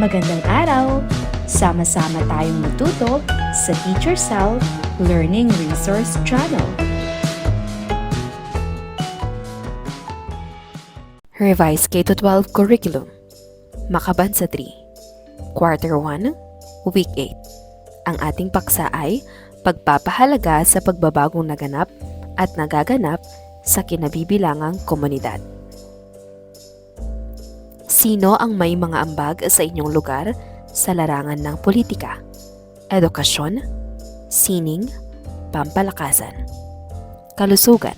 Magandang araw! Sama-sama tayong matuto sa Teacher Sal Learning Resource Channel. Revised K-12 Curriculum Makabansa 3 Quarter 1 Week 8 Ang ating paksa ay pagpapahalaga sa pagbabagong naganap at nagaganap sa kinabibilangang komunidad. Sino ang may mga ambag sa inyong lugar sa larangan ng politika, edukasyon, sining, pampalakasan, kalusugan?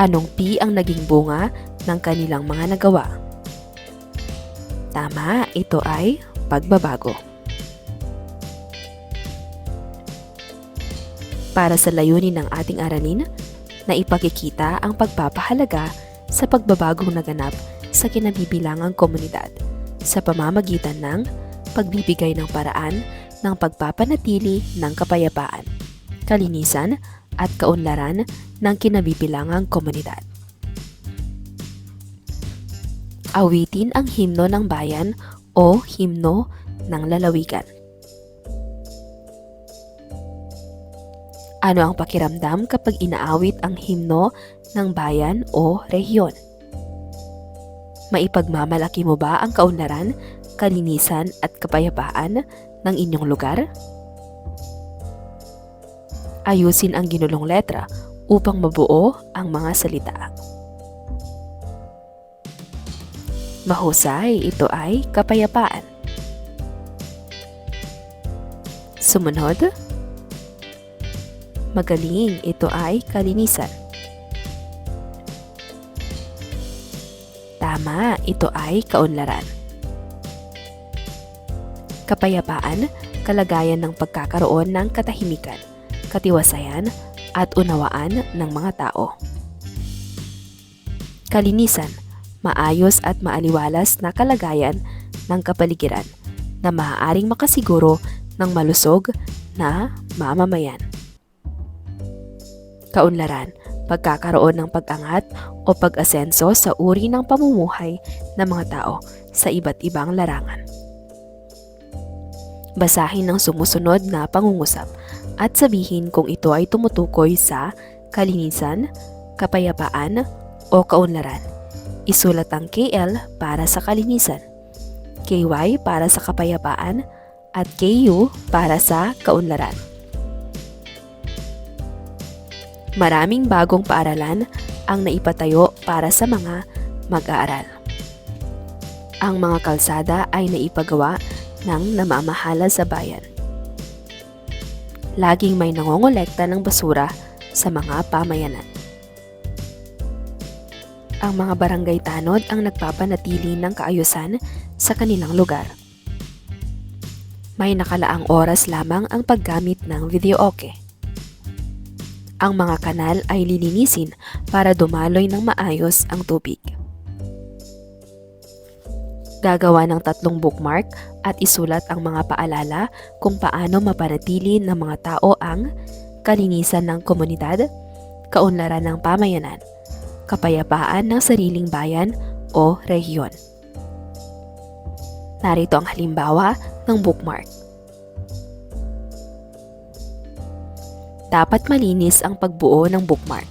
Anong P ang naging bunga ng kanilang mga nagawa? Tama, ito ay pagbabago. Para sa layunin ng ating aralin, na ipakikita ang pagpapahalaga sa pagbabagong naganap sa kinabibilangang komunidad sa pamamagitan ng pagbibigay ng paraan ng pagpapanatili ng kapayapaan, kalinisan at kaunlaran ng kinabibilangang komunidad. Awitin ang himno ng bayan o himno ng lalawigan. Ano ang pakiramdam kapag inaawit ang himno ng bayan o rehiyon? Maipagmamalaki mo ba ang kaunlaran, kalinisan at kapayapaan ng inyong lugar? Ayusin ang ginulong letra upang mabuo ang mga salita. Mahusay, ito ay kapayapaan. Sumunod, magaling, ito ay kalinisan. Tama, ito ay kaunlaran. Kapayapaan, kalagayan ng pagkakaroon ng katahimikan, katiwasayan, at unawaan ng mga tao. Kalinisan, maayos at maaliwalas na kalagayan ng kapaligiran na maaaring makasiguro ng malusog na mamamayan. Kaunlaran, pagkakaroon ng pag-angat o pag-asenso sa uri ng pamumuhay ng mga tao sa iba't ibang larangan. Basahin ang sumusunod na pangungusap at sabihin kung ito ay tumutukoy sa kalinisan, kapayapaan o kaunlaran. Isulat ang KL para sa kalinisan, KY para sa kapayapaan, at KU para sa kaunlaran. Maraming bagong paaralan ang naipatayo para sa mga mag-aaral. Ang mga kalsada ay naipagawa ng namamahala sa bayan. Laging may nangongolekta ng basura sa mga pamayanan. Ang mga barangay tanod ang nagpapanatili ng kaayusan sa kanilang lugar. May nakalaang oras lamang ang paggamit ng videoke. Ang mga kanal ay lilinisin para dumaloy ng maayos ang tubig. Gagawa ng tatlong bookmark at isulat ang mga paalala kung paano mapanatili ng mga tao ang kalinisan ng komunidad, kaunlaran ng pamayanan, kapayapaan ng sariling bayan o rehiyon. Narito ang halimbawa ng bookmark. Dapat malinis ang pagbuo ng bookmark.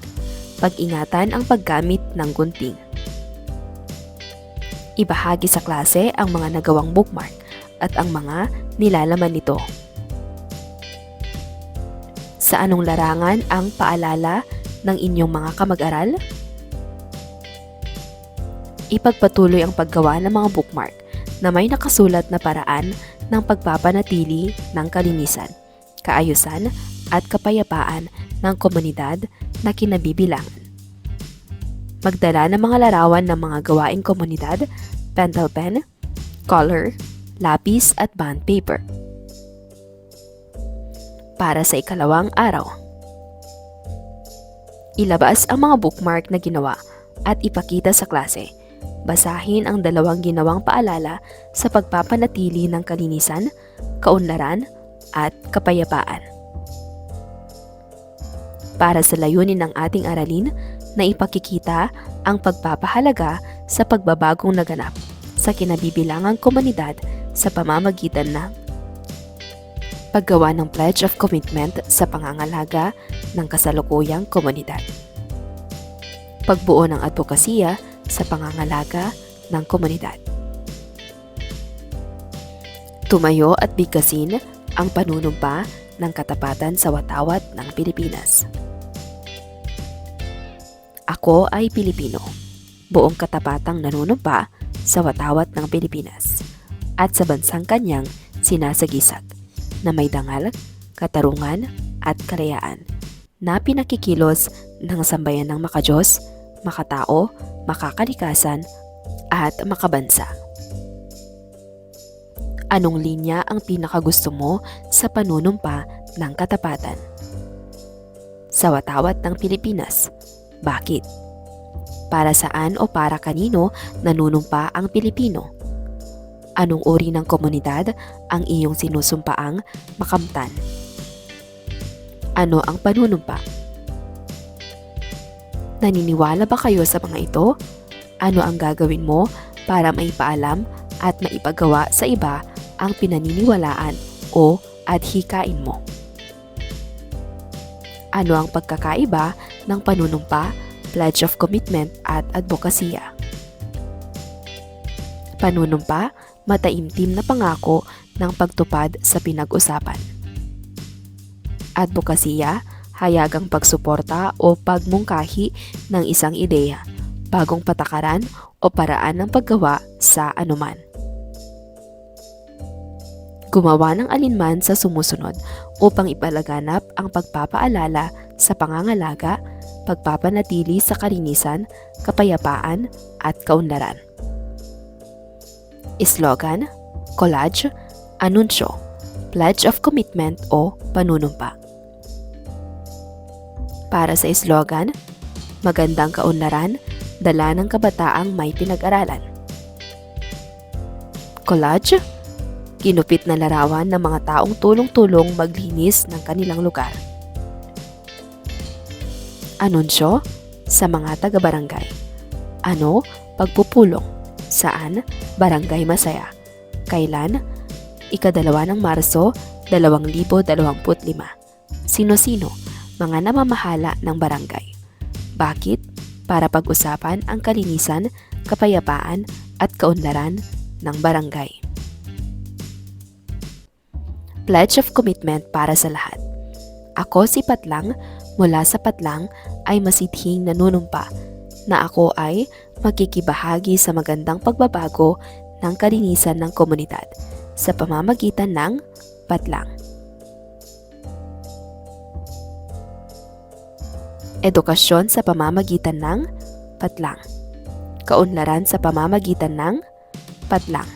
Pag-ingatan ang paggamit ng gunting. Ibahagi sa klase ang mga nagawang bookmark at ang mga nilalaman nito. Sa anong larangan ang paalala ng inyong mga kamag-aral? Ipagpatuloy ang paggawa ng mga bookmark na may nakasulat na paraan ng pagpapanatili ng kalinisan, kaayusan at kapayapaan ng komunidad na kinabibilangan. Magdala ng mga larawan ng mga gawaing komunidad, pentel pen, color, lapis at bond paper. Para sa ikalawang araw. Ilabas ang mga bookmark na ginawa at ipakita sa klase. Basahin ang dalawang ginawang paalala sa pagpapanatili ng kalinisan, kaunlaran, at kapayapaan. Para sa layunin ng ating aralin na ipakikita ang pagpapahalaga sa pagbabagong naganap sa kinabibilangang komunidad sa pamamagitan ng paggawa ng Pledge of Commitment sa pangangalaga ng kasalukuyang komunidad. Pagbuo ng advokasya sa pangangalaga ng komunidad. Tumayo at bigkasin ang panunumpa ng katapatan sa watawat ng Pilipinas. Ako ay Pilipino, buong katapatang nanunumpa sa watawat ng Pilipinas at sa bansang kanyang sinasagisag na may dangal, katarungan at kalayaan na pinakikilos ng sambayan ng makajos, makatao, makakalikasan at makabansa. Anong linya ang pinakagusto mo sa panunumpa ng katapatan? Sa watawat ng Pilipinas, bakit? Para saan o para kanino nanunumpa ang Pilipino? Anong uri ng komunidad ang iyong sinusumpaang makamtan? Ano ang panunumpa? Naniniwala ba kayo sa mga ito? Ano ang gagawin mo para maipaalam at maipagawa sa iba ang pinaniniwalaan o adhikain mo? Ano ang pagkakaiba ng panunumpa, pledge of commitment at advokasya? Panunumpa, mataimtim na pangako ng pagtupad sa pinag-usapan. Advokasya, hayagang pagsuporta o pagmungkahi ng isang ideya, bagong patakaran o paraan ng paggawa sa anuman. Gumawa ng alinman sa sumusunod upang ipalaganap ang pagpapaalala sa pangangalaga, pagpapanatili sa kalinisan, kapayapaan at kaunlaran. Slogan, collage, anunsyo, pledge of commitment o panunumpa. Para sa slogan, magandang kaunlaran, dala ng kabataang may pinag-aralan. Collage, ginupit na larawan ng mga taong tulong-tulong maglinis ng kanilang lugar. Anunsyo, sa mga taga-barangay. Ano? Pagpupulong. Saan? Barangay Masaya. Kailan? Ikadalawa ng Marso, 2025. Sino-sino? Mga namamahala ng barangay. Bakit? Para pag-usapan ang kalinisan, kapayapaan at kaunlaran ng barangay. Pledge of Commitment para sa lahat. Ako si Patlang mula sa Patlang ay masithing nanunumpa na ako ay magkikibahagi sa magandang pagbabago ng kalinisan ng komunidad sa pamamagitan ng Patlang. Edukasyon sa pamamagitan ng Patlang. Kaunlaran sa pamamagitan ng Patlang.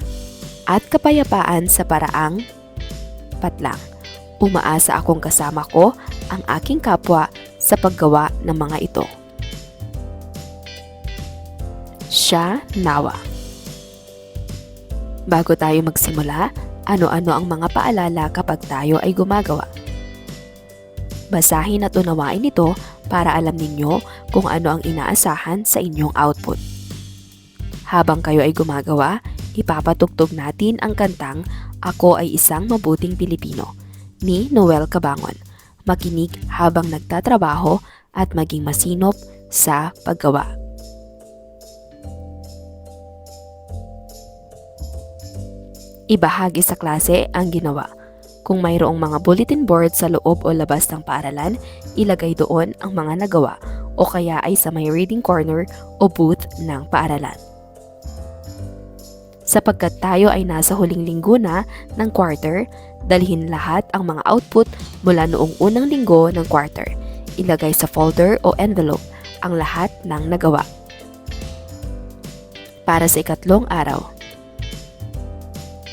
At kapayapaan sa paraang Patlang. Umaasa akong kasama ko ang aking kapwa sa paggawa ng mga ito. Siya Nawa Bago tayo magsimula, ano-ano ang mga paalala kapag tayo ay gumagawa? Basahin at unawain ito para alam ninyo kung ano ang inaasahan sa inyong output. Habang kayo ay gumagawa, ipapatugtog natin ang kantang Ako ay isang mabuting Pilipino ni Noel Cabangon. Makinig habang nagtatrabaho at maging masinop sa paggawa. Ibahagi sa klase ang ginawa. Kung mayroong mga bulletin board sa loob o labas ng paaralan, ilagay doon ang mga nagawa o kaya ay sa may reading corner o booth ng paaralan. Sapagkat tayo ay nasa huling linggo na ng quarter, dalhin lahat ang mga output mula noong unang linggo ng quarter. Ilagay sa folder o envelope ang lahat ng nagawa. Para sa ikatlong araw,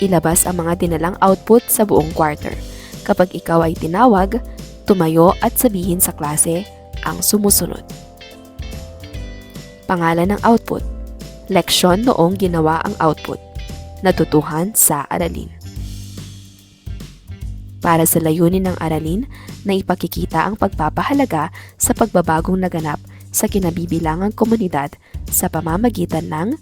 ilabas ang mga dinalang output sa buong quarter. Kapag ikaw ay tinawag, tumayo at sabihin sa klase ang sumusunod. Pangalan ng output. Leksyon noong ginawa ang output. Natutuhan sa aralin. Para sa layunin ng aralin na ipakikita ang pagpapahalaga sa pagbabagong naganap sa kinabibilangang komunidad sa pamamagitan ng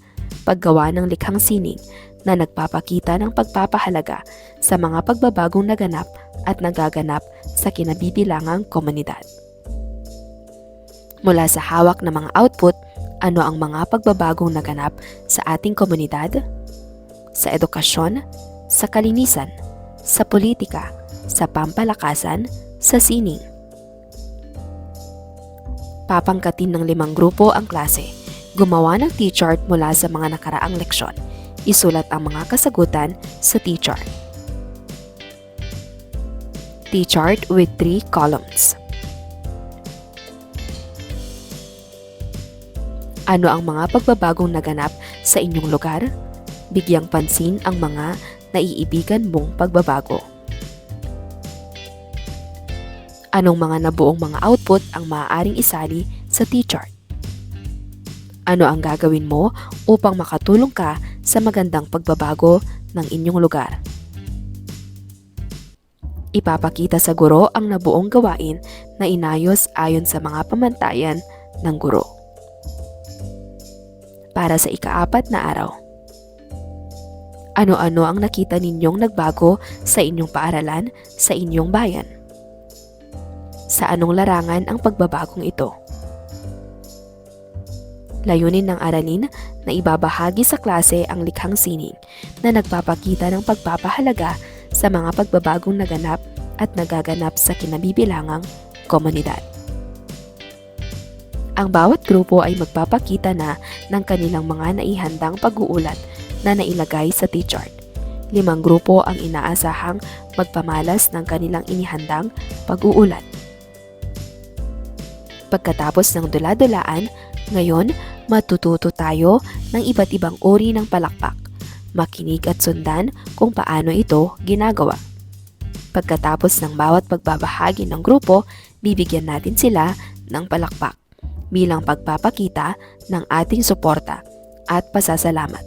paggawa ng likhang sining na nagpapakita ng pagpapahalaga sa mga pagbabagong naganap at nagaganap sa kinabibilangang komunidad. Mula sa hawak ng mga output, ano ang mga pagbabagong naganap sa ating komunidad? Sa edukasyon, sa kalinisan, sa politika, sa pampalakasan, sa sining. Papangkatin ng limang grupo ang klase. Gumawa ng T-chart mula sa mga nakaraang leksyon. Isulat ang mga kasagutan sa T-chart. T-chart with three columns. Ano ang mga pagbabagong naganap sa inyong lugar? Bigyang pansin ang mga naiibigan mong pagbabago. Anong mga nabuong mga output ang maaaring isali sa T-chart? Ano ang gagawin mo upang makatulong ka sa magandang pagbabago ng inyong lugar? Ipapakita sa guro ang nabuong gawain na inayos ayon sa mga pamantayan ng guro. Para sa ikaapat na araw. Ano-ano ang nakita ninyong nagbago sa inyong paaralan sa inyong bayan? Sa anong larangan ang pagbabagong ito? Layunin ng aralin na ibabahagi sa klase ang likhang sining na nagpapakita ng pagpapahalaga sa mga pagbabagong naganap at nagaganap sa kinabibilangang komunidad. Ang bawat grupo ay magpapakita na ng kanilang mga naihandang pag-uulat na nailagay sa T-chart. Limang grupo ang inaasahang magpamalas ng kanilang inihandang pag-uulat. Pagkatapos ng dula-dulaan, ngayon matututo tayo ng iba't ibang uri ng palakpak. Makinig at sundan kung paano ito ginagawa. Pagkatapos ng bawat pagbabahagi ng grupo, bibigyan natin sila ng palakpak bilang pagpapakita ng ating suporta at pasasalamat.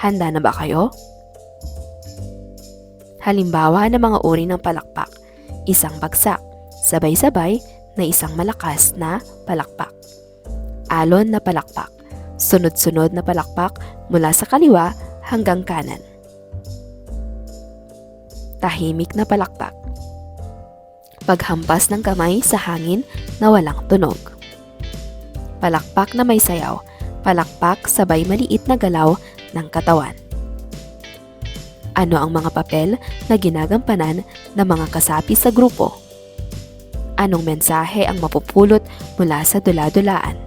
Handa na ba kayo? Halimbawa ng mga uri ng palakpak. Isang bagsak, sabay-sabay na isang malakas na palakpak. Alon na palakpak, sunod-sunod na palakpak mula sa kaliwa hanggang kanan. Tahimik na palakpak. Paghampas ng kamay sa hangin na walang tunog. Palakpak na may sayaw, palakpak sabay maliit na galaw ng katawan. Ano ang mga papel na ginagampanan ng mga kasapi sa grupo? Anong mensahe ang mapupulot mula sa dula-dulaan?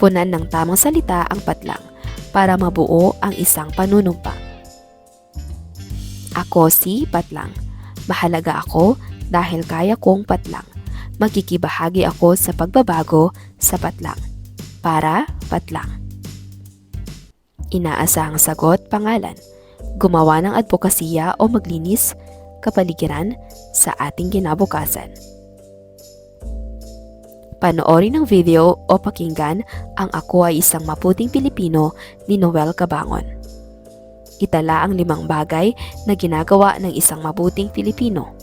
Punan ng tamang salita ang patlang para mabuo ang isang panunumpa. Ako si Patlang. Mahalaga ako dahil kaya kong patlang. Magkikibahagi ako sa pagbabago sa patlang. Para patlang. Inaasahang sagot, pangalan. Gumawa ng advokasya o maglinis kapaligiran sa ating kinabukasan. Panoorin ang video o pakinggan ang Ako ay isang maputing Pilipino ni Noel Cabangon. Itala ang limang bagay na ginagawa ng isang mabuting Pilipino.